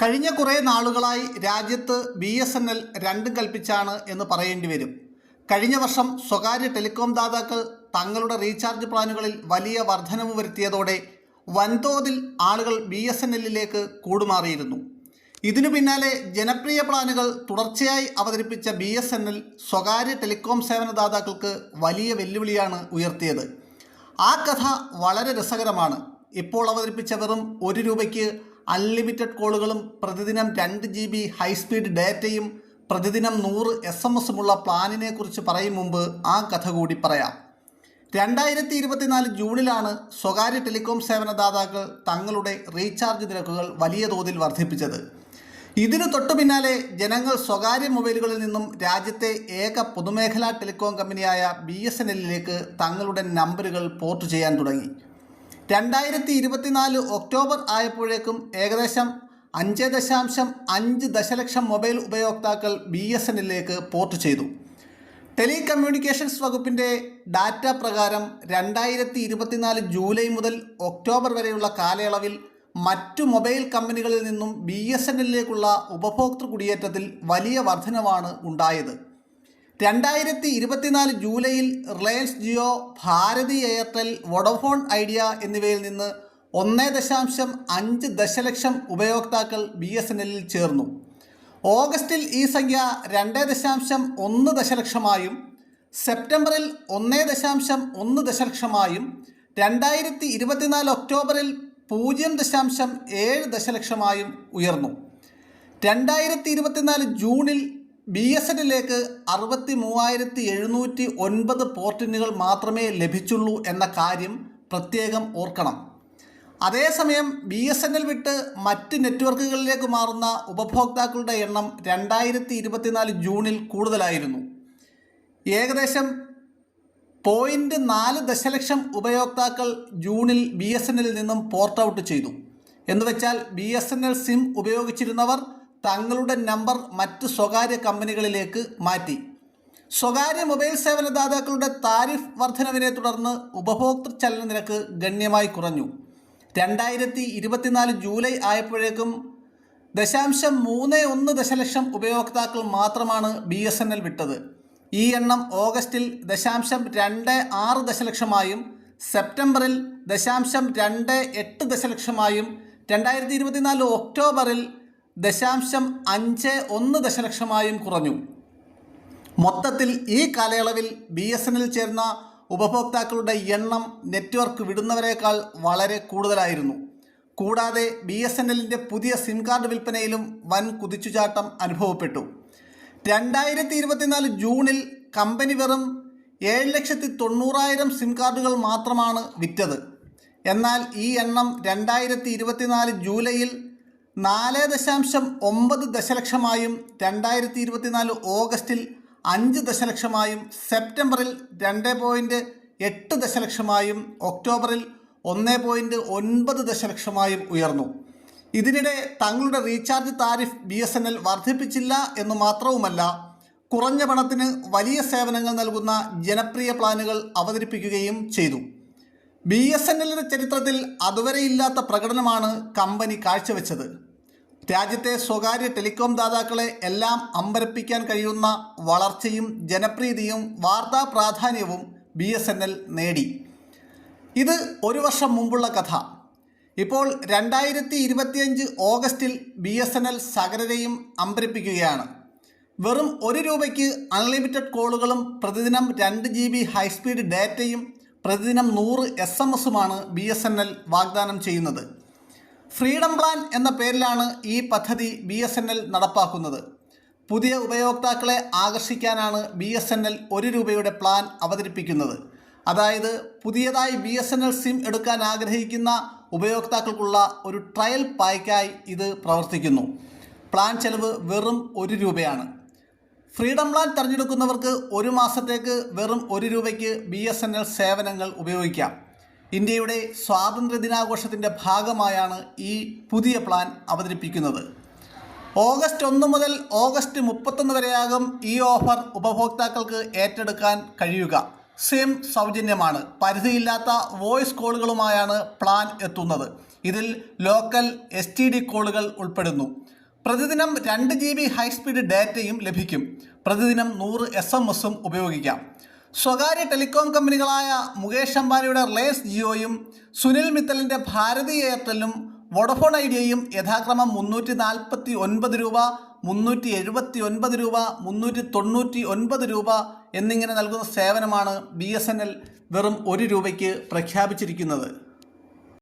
കഴിഞ്ഞ കുറേ നാളുകളായി രാജ്യത്ത് ബി എസ് എൻ എൽ രണ്ടും കൽപ്പിച്ചാണ് എന്ന് പറയേണ്ടി വരും. കഴിഞ്ഞ വർഷം സ്വകാര്യ ടെലികോം ദാതാക്കൾ തങ്ങളുടെ റീചാർജ് പ്ലാനുകളിൽ വലിയ വർധനവ് വരുത്തിയതോടെ വൻതോതിൽ ആളുകൾ ബി എസ് എൻ എല്ലിലേക്ക് കൂടുമാറിയിരുന്നു. ഇതിനു പിന്നാലെ ജനപ്രിയ പ്ലാനുകൾ തുടർച്ചയായി അവതരിപ്പിച്ച ബി എസ് എൻ എൽ സ്വകാര്യ ടെലികോം സേവനദാതാക്കൾക്ക് വലിയ വെല്ലുവിളിയാണ് ഉയർത്തിയത്. ആ കഥ വളരെ രസകരമാണ്. ഇപ്പോൾ അവതരിപ്പിച്ച വെറും ഒരു രൂപയ്ക്ക് അൺലിമിറ്റഡ് കോളുകളും പ്രതിദിനം രണ്ട് ജി ബി ഹൈസ്പീഡ് ഡാറ്റയും പ്രതിദിനം നൂറ് എസ് എം എസുമുള്ള പ്ലാനിനെ കുറിച്ച് പറയും മുമ്പ് ആ കഥ കൂടി പറയാം. രണ്ടായിരത്തി ഇരുപത്തിനാല് ജൂണിലാണ് സ്വകാര്യ ടെലികോം സേവനദാതാക്കൾ തങ്ങളുടെ റീചാർജ് നിരക്കുകൾ വലിയ തോതിൽ വർദ്ധിപ്പിച്ചത്. ഇതിനു തൊട്ടു പിന്നാലെ ജനങ്ങൾ സ്വകാര്യ മൊബൈലുകളിൽ നിന്നും രാജ്യത്തെ ഏക പൊതുമേഖലാ ടെലികോം കമ്പനിയായ ബി എസ് എൻ എല്ലിലേക്ക് തങ്ങളുടെ നമ്പറുകൾ പോർട്ട് ചെയ്യാൻ തുടങ്ങി. രണ്ടായിരത്തി ഇരുപത്തിനാല് ഒക്ടോബർ ആയപ്പോഴേക്കും ഏകദേശം അഞ്ച് ദശാംശം അഞ്ച് ദശലക്ഷം മൊബൈൽ ഉപയോക്താക്കൾ ബി എസ് എന്നിലേക്ക് പോർട്ട് ചെയ്തു. ടെലികമ്മ്യൂണിക്കേഷൻസ് വകുപ്പിന്റെ ഡാറ്റ പ്രകാരം രണ്ടായിരത്തി ഇരുപത്തിനാല് ജൂലൈ മുതൽ ഒക്ടോബർ വരെയുള്ള കാലയളവിൽ മറ്റു മൊബൈൽ കമ്പനികളിൽ നിന്നും ബി എസ് എൻ എല്ലിലേക്കുള്ള ഉപഭോക്തൃ കുടിയേറ്റത്തിൽ വലിയ വർധനവാണ് ഉണ്ടായത്. രണ്ടായിരത്തി ഇരുപത്തിനാല് ജൂലൈയിൽ Reliance Jio Bharti Airtel Vodafone Idea എന്നിവയിൽ നിന്ന് ഒന്നേ ദശാംശം അഞ്ച് ദശലക്ഷം ഉപയോക്താക്കൾ ബി എസ് എൻ എല്ലിൽ ചേർന്നു. ഓഗസ്റ്റിൽ ഈ സംഖ്യ രണ്ട് ദശാംശം ഒന്ന് ദശലക്ഷമായും സെപ്റ്റംബറിൽ ഒന്നേ ദശാംശം ഒന്ന് ദശലക്ഷമായും രണ്ടായിരത്തി ഇരുപത്തിനാല് ഒക്ടോബറിൽ പൂജ്യം ദശാംശം ഏഴ് ദശലക്ഷമായും ഉയർന്നു. രണ്ടായിരത്തി ഇരുപത്തിനാല് ജൂണിൽ ബി എസ് എന്നിലേക്ക് അറുപത്തി മൂവായിരത്തി എഴുന്നൂറ്റി ഒൻപത് പോർട്ടിനുകൾ മാത്രമേ ലഭിച്ചുള്ളൂ എന്ന കാര്യം പ്രത്യേകം ഓർക്കണം. അതേസമയം ബി എസ് എൻ എൽ വിട്ട് മറ്റ് നെറ്റ്വർക്കുകളിലേക്ക് മാറുന്ന ഉപഭോക്താക്കളുടെ എണ്ണം രണ്ടായിരത്തി ഇരുപത്തിനാല് ജൂണിൽ കൂടുതലായിരുന്നു. ഏകദേശം പോയിന്റ് നാല് ദശലക്ഷം ഉപയോക്താക്കൾ ജൂണിൽ ബി എസ് എൻ എല്ലിൽ നിന്നും പോർട്ട് ഔട്ട് ചെയ്തു. എന്നുവെച്ചാൽ B S N L sim ഉപയോഗിച്ചിരുന്നവർ തങ്ങളുടെ നമ്പർ മറ്റ് സ്വകാര്യ കമ്പനികളിലേക്ക് മാറ്റി. സ്വകാര്യ മൊബൈൽ സേവനദാതാക്കളുടെ താരിഫ് വർധനവിനെ തുടർന്ന് ഉപഭോക്തൃ ചലന നിരക്ക് ഗണ്യമായി കുറഞ്ഞു. രണ്ടായിരത്തി ഇരുപത്തിനാല് ജൂലൈ ആയപ്പോഴേക്കും ദശാംശം മൂന്ന് ഒന്ന് ദശലക്ഷം ഉപയോക്താക്കൾ മാത്രമാണ് ബി എസ് എൻ എൽ വിട്ടത്. ഈ എണ്ണം ഓഗസ്റ്റിൽ ദശാംശം രണ്ട് ആറ് ദശലക്ഷമായും സെപ്റ്റംബറിൽ ദശാംശം രണ്ട് എട്ട് ദശലക്ഷമായും രണ്ടായിരത്തി ഇരുപത്തിനാല് ഒക്ടോബറിൽ ദശാംശം അഞ്ച് ഒന്ന് ദശലക്ഷമായും കുറഞ്ഞു. മൊത്തത്തിൽ ഈ കാലയളവിൽ ബി എസ് എന്നിൽ ചേർന്ന ഉപഭോക്താക്കളുടെ എണ്ണം നെറ്റ്വർക്ക് വിടുന്നവരെക്കാൾ വളരെ കൂടുതലായിരുന്നു. കൂടാതെ ബി എസ് എൻ എല്ലിന്റെ പുതിയ സിം കാർഡ് വിൽപ്പനയിലും വൻ കുതിച്ചുചാട്ടം അനുഭവപ്പെട്ടു. രണ്ടായിരത്തി ഇരുപത്തിനാല് ജൂണിൽ കമ്പനി വെറും ഏഴ് ലക്ഷത്തി തൊണ്ണൂറായിരം സിം കാർഡുകൾ മാത്രമാണ് വിറ്റത്. എന്നാൽ ഈ എണ്ണം രണ്ടായിരത്തി ഇരുപത്തിനാല് ജൂലൈയിൽ നാല് ദശാംശം ഒമ്പത് ദശലക്ഷമായും രണ്ടായിരത്തി ഇരുപത്തിനാല് ഓഗസ്റ്റിൽ അഞ്ച് ദശലക്ഷമായും സെപ്റ്റംബറിൽ രണ്ട് പോയിന്റ് എട്ട് ദശലക്ഷമായും ഒക്ടോബറിൽ ഒന്ന് പോയിന്റ് ഒൻപത് ദശലക്ഷമായും ഉയർന്നു. ഇതിനിടെ തങ്ങളുടെ recharge tariff B S N L വർദ്ധിപ്പിച്ചില്ല എന്ന് മാത്രവുമല്ല കുറഞ്ഞ പണത്തിന് വലിയ സേവനങ്ങൾ നൽകുന്ന ജനപ്രിയ പ്ലാനുകൾ അവതരിപ്പിക്കുകയും ചെയ്തു. ബി എസ് എൻ എല്ലിന്റെ ചരിത്രത്തിൽ അതുവരെയില്ലാത്ത പ്രകടനമാണ് കമ്പനി കാഴ്ചവെച്ചത്. രാജ്യത്തെ സ്വകാര്യ ടെലികോം ദാതാക്കളെ എല്ലാം അമ്പരപ്പിക്കാൻ കഴിയുന്ന വളർച്ചയും ജനപ്രീതിയും വാർത്താ പ്രാധാന്യവും ബി എസ് എൻ എൽ നേടി. ഇത് ഒരു വർഷം മുമ്പുള്ള കഥ. ഇപ്പോൾ രണ്ടായിരത്തി ഇരുപത്തിയഞ്ച് ഓഗസ്റ്റിൽ ബി എസ് എൻ എൽ സകലരെയും അമ്പരിപ്പിക്കുകയാണ്. വെറും ഒരു രൂപയ്ക്ക് അൺലിമിറ്റഡ് കോളുകളും പ്രതിദിനം രണ്ട് ജി ബി ഹൈസ്പീഡ് ഡാറ്റയും പ്രതിദിനം നൂറ് എസ് എം എസുമാണ് ബി എസ് എൻ എൽ വാഗ്ദാനം ചെയ്യുന്നത്. ഫ്രീഡം പ്ലാൻ എന്ന പേരിലാണ് ഈ പദ്ധതി ബി എസ് എൻ എൽ നടപ്പാക്കുന്നത്. പുതിയ ഉപയോക്താക്കളെ ആകർഷിക്കാനാണ് ബി എസ് എൻ എൽ ഒരു രൂപയുടെ പ്ലാൻ അവതരിപ്പിക്കുന്നത്. അതായത് പുതിയതായി B S N L sim എടുക്കാൻ ആഗ്രഹിക്കുന്ന ഉപയോക്താക്കൾക്കുള്ള ഒരു ട്രയൽ പായ്ക്കായി ഇത് പ്രവർത്തിക്കുന്നു. പ്ലാൻ ചെലവ് വെറും ഒരു രൂപയാണ്. ഫ്രീഡം പ്ലാൻ തിരഞ്ഞെടുക്കുന്നവർക്ക് ഒരു മാസത്തേക്ക് വെറും ഒരു രൂപയ്ക്ക് ബി സേവനങ്ങൾ ഉപയോഗിക്കാം. ഇന്ത്യയുടെ സ്വാതന്ത്ര്യ ദിനാഘോഷത്തിന്റെ ഭാഗമായാണ് ഈ പുതിയ പ്ലാൻ അവതരിപ്പിക്കുന്നത്. ഓഗസ്റ്റ് ഒന്ന് മുതൽ ഓഗസ്റ്റ് മുപ്പത്തൊന്ന് വരെയാകും ഈ ഓഫർ ഉപഭോക്താക്കൾക്ക് ഏറ്റെടുക്കാൻ കഴിയുക. സിം സൗജന്യമാണ്. പരിധിയില്ലാത്ത വോയിസ് കോളുകളുമായാണ് പ്ലാൻ എത്തുന്നത്. ഇതിൽ ലോക്കൽ എസ് ടി ഡി കോളുകൾ ഉൾപ്പെടുന്നു. പ്രതിദിനം രണ്ട് ജി ബി ഹൈസ്പീഡ് ഡാറ്റയും ലഭിക്കും. പ്രതിദിനം നൂറ് എസ് എം എസും ഉപയോഗിക്കാം. സ്വകാര്യ ടെലികോം കമ്പനികളായ മുകേഷ് അംബാനിയുടെ റിലയൻസ് ജിയോയും സുനിൽ മിത്തലിന്റെ ഭാരതി എയർടെല്ലും വോഡഫോൺ ഐഡിയയും യഥാക്രമം മുന്നൂറ്റി നാൽപ്പത്തി ഒൻപത് രൂപ മുന്നൂറ്റി എഴുപത്തി ഒൻപത് രൂപ മുന്നൂറ്റി തൊണ്ണൂറ്റി ഒൻപത് രൂപ എന്നിങ്ങനെ നൽകുന്ന സേവനമാണ് ബി എസ് എൻ എൽ വെറും ഒരു രൂപയ്ക്ക് പ്രഖ്യാപിച്ചിരിക്കുന്നത്.